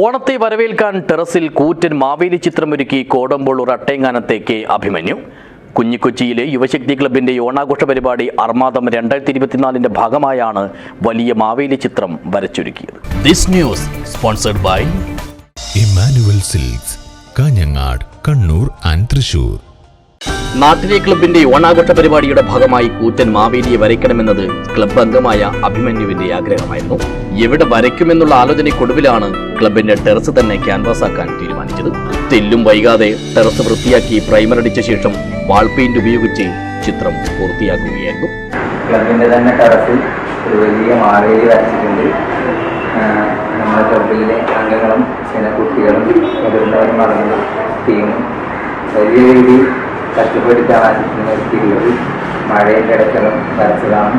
ഓണത്തെ വരവേൽക്കാൻ ടെറസിൽ കൂറ്റൻ മാവേലി ചിത്രമൊരുക്കി കോടമ്പള്ളൂർ അട്ടേങ്ങാനത്തേക്ക് അഭിമന്യു. കുഞ്ഞിക്കൊച്ചിയിലെ യുവശക്തി ക്ലബിന്റെ ഓണാഘോഷ പരിപാടി അർമാദം രണ്ടായിരത്തി ഇരുപത്തിനാലിന്റെ ഭാഗമായാണ് വലിയ മാവേലി ചിത്രം വരച്ചൊരുക്കിയത്. This news sponsored by Emmanuel Silks Kanhangad Kannur and Thrissur. നാട്ടിലെ ക്ലബിന്റെ ഓണാഘോഷ പരിപാടിയുടെ ഭാഗമായി കൂറ്റൻ മാവേലിയെ വരയ്ക്കണമെന്നത് ക്ലബ് അംഗമായ അഭിമന്യുവിന്റെ ആഗ്രഹമായിരുന്നു. എവിടെ വരയ്ക്കുമെന്നുള്ള ആലോചനയ്ക്കൊടുവിലാണ് ക്ലബിന്റെ ടെറസ് തന്നെ ക്യാൻവാസ് ആക്കാൻ തീരുമാനിച്ചത്. തെല്ലും വൈകാതെ ടെറസ് വൃത്തിയാക്കി പ്രൈമർ അടിച്ച ശേഷം വാൾ പെയിന്റ് ഉപയോഗിച്ച് ചിത്രം പൂർത്തിയാക്കുകയായിരുന്നു. ക്ലബിന്റെ തന്നെ ടെറസിൽ ഒരു വലിയ മാവേലി വരച്ചിട്ടുണ്ട്. നമ്മുടെ ക്ലബിലെ അംഗങ്ങളും ചില കുട്ടികളും മുതിർന്നവരും അടങ്ങുന്ന ടീമും വലിയ രീതിയിൽ കഷ്ടപ്പെട്ടിട്ടാണ് എത്തിയിട്ടുള്ളത് മഴയും കിടക്കലും വരച്ചതാണ്.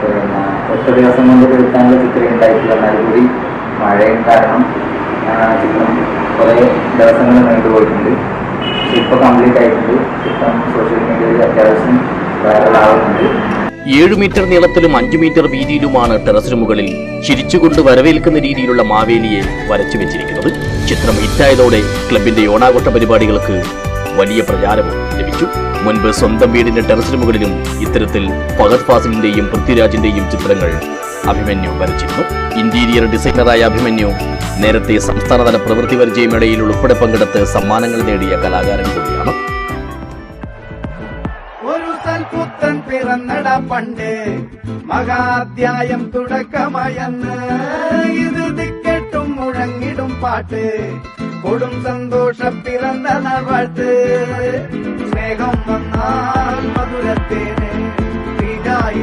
പിന്നെ ഒറ്റ ദിവസം കൊണ്ട് തീർക്കാനുള്ള ചിത്രം ഉണ്ടായിട്ടുള്ള എന്നാൽ കൂടി മഴയും കാരണം ചിത്രം കുറേ ദിവസങ്ങൾ നീണ്ടുപോയിട്ടുണ്ട് ഇപ്പോൾ കംപ്ലീറ്റ് ആയിട്ടുണ്ട്. ചിത്രം സോഷ്യൽ മീഡിയയിൽ അത്യാവശ്യം വൈറലാവുന്നുണ്ട് ഏഴ് മീറ്റർ നീളത്തിലും അഞ്ചു മീറ്റർ വീതിയിലുമാണ് ടെറസിന് മുകളിൽ ചിരിച്ചുകൊണ്ട് വരവേൽക്കുന്ന രീതിയിലുള്ള മാവേലിയെ വരച്ചു വെച്ചിരിക്കുന്നത്. ചിത്രം ഹിറ്റായതോടെ ക്ലബിന്റെ ഓണാഘോഷ പരിപാടികൾക്ക് വലിയ പ്രചാരവും ലഭിച്ചു. മുൻപ് സ്വന്തം വീടിന്റെ ടെറസിന് മുകളിലും ഇത്തരത്തിൽ ഭഗത് ഫാസിലിന്റെയും പൃഥ്വിരാജിന്റെയും ചിത്രങ്ങൾ അഭിമന്യു വരച്ചിരുന്നു. ഇന്റീരിയർ ഡിസൈനറായ അഭിമന്യു നേരത്തെ സംസ്ഥാനതല പ്രവൃത്തി പരിചയമേളയിൽ ഉൾപ്പെടെ പങ്കെടുത്ത് സമ്മാനങ്ങൾ നേടിയ കലാകാരൻ കൂടിയാണ്. സൽപുത്തൻ പിറന്നട പണ്ട്. മഹാധ്യായം തുടക്കമയന്ന്. ഇത് ദിക്കെട്ടും മുഴങ്ങിടും പാട്ട്. കൊടും സന്തോഷ പിറന്ന നാൾവാഴ്ത്ത് സ്നേഹം വന്നാൽ മധുരത്തേന് തീരായി